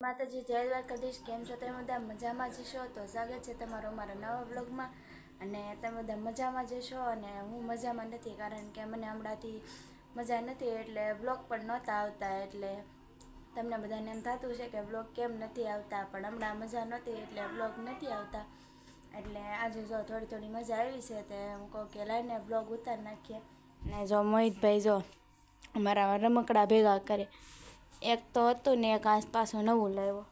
માતાજી, જય દ્વારકાધીશ. કેમ છો? તમે બધા મજામાં જશો તો સ્વાગત છે તમારો અમારા નવા બ્લોગમાં અને તમે બધા મજામાં જશો અને હું મજામાં નથી, કારણ કે મને હમણાંથી મજા નથી, એટલે બ્લોગ પણ નહોતા આવતા, એટલે તમને બધાને એમ થતું છે કે બ્લોગ કેમ નથી આવતા, પણ હમણાં મજા નહોતી, એટલે બ્લોગ નથી આવતા. એટલે આજે જો થોડી થોડી મજા આવી છે, તે હું કહું કે લાઈને બ્લોગ ઉતારી નાખીએ. ને જો મોહિતભાઈ જો અમારા રમકડા ભેગા કરે એક તો હતું ને એક આસપાસો નવું લાવ્યો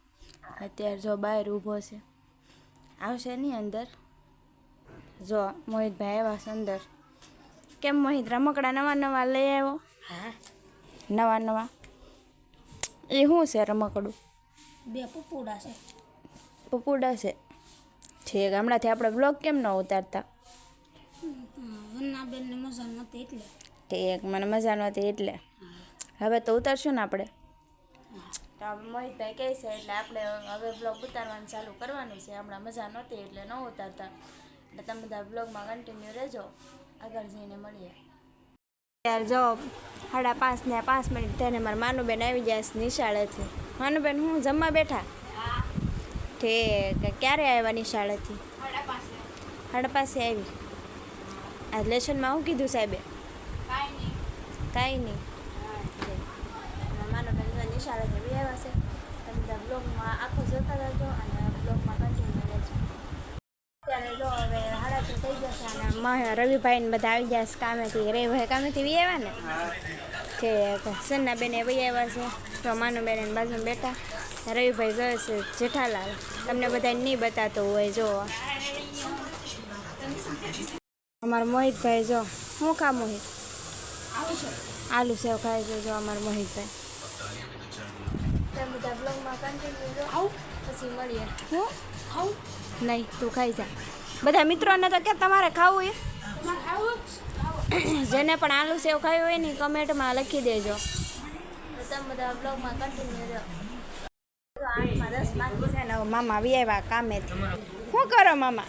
અત્યારે જો બહાર ઊભો છે આવશે નહીં અંદર જો મોહિતભાઈ આવ્યા છે અંદર કેમ મોહિત રમકડા નવા નવા લઈ આવ્યો હા નવા નવા એ શું છે રમકડું બે પપુડા છે પપુડા છે ઠીક હમણાંથી આપણે બ્લોગ કેમ ન ઉતારતા વન્નાબેનને મજા નહોતી એટલે ઠીક મને મજા નહોતી એટલે હવે તો ઉતારશું ને આપણે તો મોહિતભાઈ કહે છે એટલે આપણે હવે બ્લોગ ઉતારવાનું ચાલુ કરવાનું છે. હમણાં મજા નહોતી એટલે ન ઉતારતા. એટલે તમે બધા બ્લોગમાં કન્ટિન્યુ રહેજો. આગળ જઈને મળીએ. ત્યાર જો સાડા પાંચ ને પાંચ મિનિટ થઈને મારા માનુબેન આવી ગયા છે નિશાળેથી. માનુબેન હું જમવા બેઠા? ઠીક. ક્યારે આવ્યા નિશાળેથી? સાડા પાસે આવી. આ લેશનમાં શું કીધું સાહેબે? કાંઈ નહીં. બેન નિશાળેથી બી આવ્યા છે તમે બધા બ્લોગમાં આખો જોતા રહેજો અને બ્લોગમાં કન્ટિન્યુ રહેજો અત્યારે જો હવે સાડા છ થઈ જશે અને મા- રવિભાઈ ને બધા આવી ગયા છે કામેથી રવિભાઈ કામેથી વી આવ્યા ને કે સન્ના બેને બી આવ્યા છે તો માનો બેન બાજુમાં બેઠા રવિભાઈ ગયો છે જેઠાલાલ તમને બધા નહીં બતાતો હોય જો અમારા મોહિતભાઈ જો શું કામ મોહિત આલુ સેવ ખાય છે જો અમારા મોહિતભાઈ તમે બધા બ્લોગમાં કન્ટિન્યુ રહો. પછી મળીએ. હું? ખાવું નહીં તું ખાઈ જા. બધા મિત્રોને તો કે તમારે ખાવું એ. જેને પણ આલુ સેવ ખાવી હોય ને કમેન્ટમાં લખી દેજો. તમે બધા બ્લોગમાં કન્ટિન્યુ રહો. મામા આવ્યા કામેથી શું કરો મામા?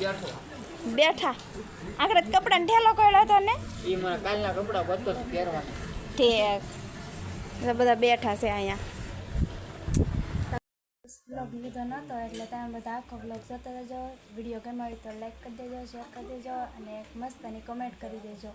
બેઠો. બેઠા. આખરે કપડાને ઠેલો કર્યો હતો ને? એ મને કાલના કપડાં બધો પહેરવાના. ઠીક. બધા બેઠા છે અહીંયા. બ્લોગ લીધો નહોતો એટલે તમે બધા આખો બ્લોગ જોતા રહેજો. વીડિયો ગમ્યો હોય તો લાઈક કરી દેજો શેર કરી દેજો અને એક મસ્તની કોમેન્ટ કરી દેજો.